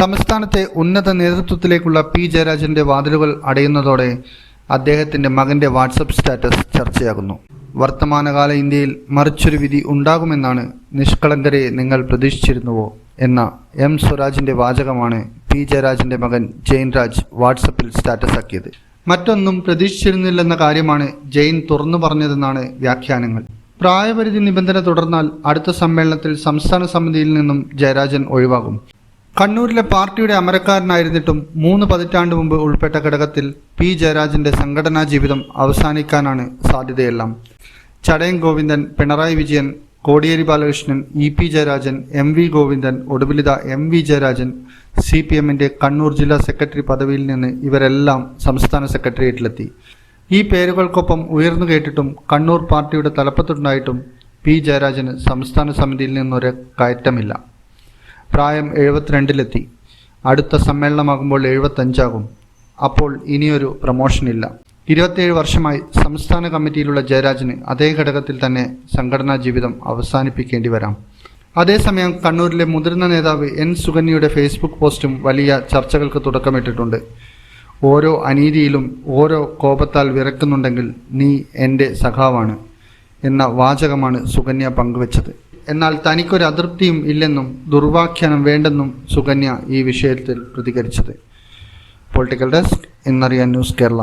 സംസ്ഥാനത്തെ ഉന്നത നേതൃത്വത്തിലേക്കുള്ള പി ജയരാജന്റെ വാതിലുകൾ അടയുന്നതോടെ അദ്ദേഹത്തിന്റെ മകന്റെ വാട്സപ്പ് സ്റ്റാറ്റസ് ചർച്ചയാകുന്നു. വർത്തമാനകാല ഇന്ത്യയിൽ മറിച്ചൊരു വിധി ഉണ്ടാകുമെന്നാണ് നിഷ്കളങ്കരെ നിങ്ങൾ പ്രതീക്ഷിച്ചിരുന്നുവോ എന്ന എം സ്വരാജിന്റെ വാചകമാണ് പി ജയരാജന്റെ മകൻ ജയൻരാജ് വാട്സപ്പിൽ സ്റ്റാറ്റസ് ആക്കിയത്. മറ്റൊന്നും പ്രതീക്ഷിച്ചിരുന്നില്ലെന്ന കാര്യമാണ് ജയിൻ തുറന്നു പറഞ്ഞതെന്നാണ് വ്യാഖ്യാനങ്ങൾ. പ്രായപരിധി നിബന്ധന തുടർന്നാൽ അടുത്ത സമ്മേളനത്തിൽ സംസ്ഥാന സമിതിയിൽ നിന്നും ജയരാജൻ ഒഴിവാകും. കണ്ണൂരിലെ പാർട്ടിയുടെ അമരക്കാരനായിരുന്നിട്ടും മൂന്ന് പതിറ്റാണ്ട് മുമ്പ് ഉൾപ്പെട്ട ഘടകത്തിൽ പി ജയരാജന്റെ സംഘടനാ ജീവിതം അവസാനിക്കാനാണ് സാധ്യതയെല്ലാം. Chadayan Govindan Pinarayi Vijayan Kodiyeri Balakrishnan E P Jayarajan M V Govindan ഒടുവിലിത M V Jayarajan C P എമ്മിന്റെ കണ്ണൂർ ജില്ലാ സെക്രട്ടറി പദവിയിൽ നിന്ന് ഇവരെല്ലാം സംസ്ഥാന സെക്രട്ടേറിയറ്റിലെത്തി. ഈ പേരുകൾക്കൊപ്പം ഉയർന്നു കേട്ടിട്ടും കണ്ണൂർ പാർട്ടിയുടെ തലപ്പത്തുണ്ടായിട്ടും പി ജയരാജന് സംസ്ഥാന സമിതിയിൽ നിന്നൊരു കയറ്റമില്ല. പ്രായം എഴുപത്തിരണ്ടിലെത്തി. അടുത്ത സമ്മേളനമാകുമ്പോൾ എഴുപത്തഞ്ചാകും. അപ്പോൾ ഇനിയൊരു പ്രമോഷനില്ല ഇരുപത്തിയേഴ് വർഷമായി സംസ്ഥാന കമ്മിറ്റിയിലുള്ള ജയരാജന് അതേ ഘടകത്തിൽ തന്നെ സംഘടനാ ജീവിതം അവസാനിപ്പിക്കേണ്ടി വരാം. അതേസമയം കണ്ണൂരിലെ മുതിർന്ന നേതാവ് എൻ സുകന്യയുടെ ഫേസ്ബുക്ക് പോസ്റ്റും വലിയ ചർച്ചകൾക്ക് തുടക്കമിട്ടിട്ടുണ്ട്. ഓരോ അനീതിയിലും ഓരോ കോപത്താൽ വിറക്കുന്നുണ്ടെങ്കിൽ നീ എന്റെ സഖാവാണ് എന്ന വാചകമാണ് സുകന്യ പങ്കുവച്ചത്. എന്നാൽ തനിക്കൊരു അതൃപ്തിയും ഇല്ലെന്നും ദുർവാഖ്യാനം വേണ്ടെന്നും സുകന്യ ഈ വിഷയത്തിൽ പ്രതികരിച്ചത്. പൊളിറ്റിക്കൽ ഡെസ്ക് ഇന്നറിയാൻ ന്യൂസ് കേരള.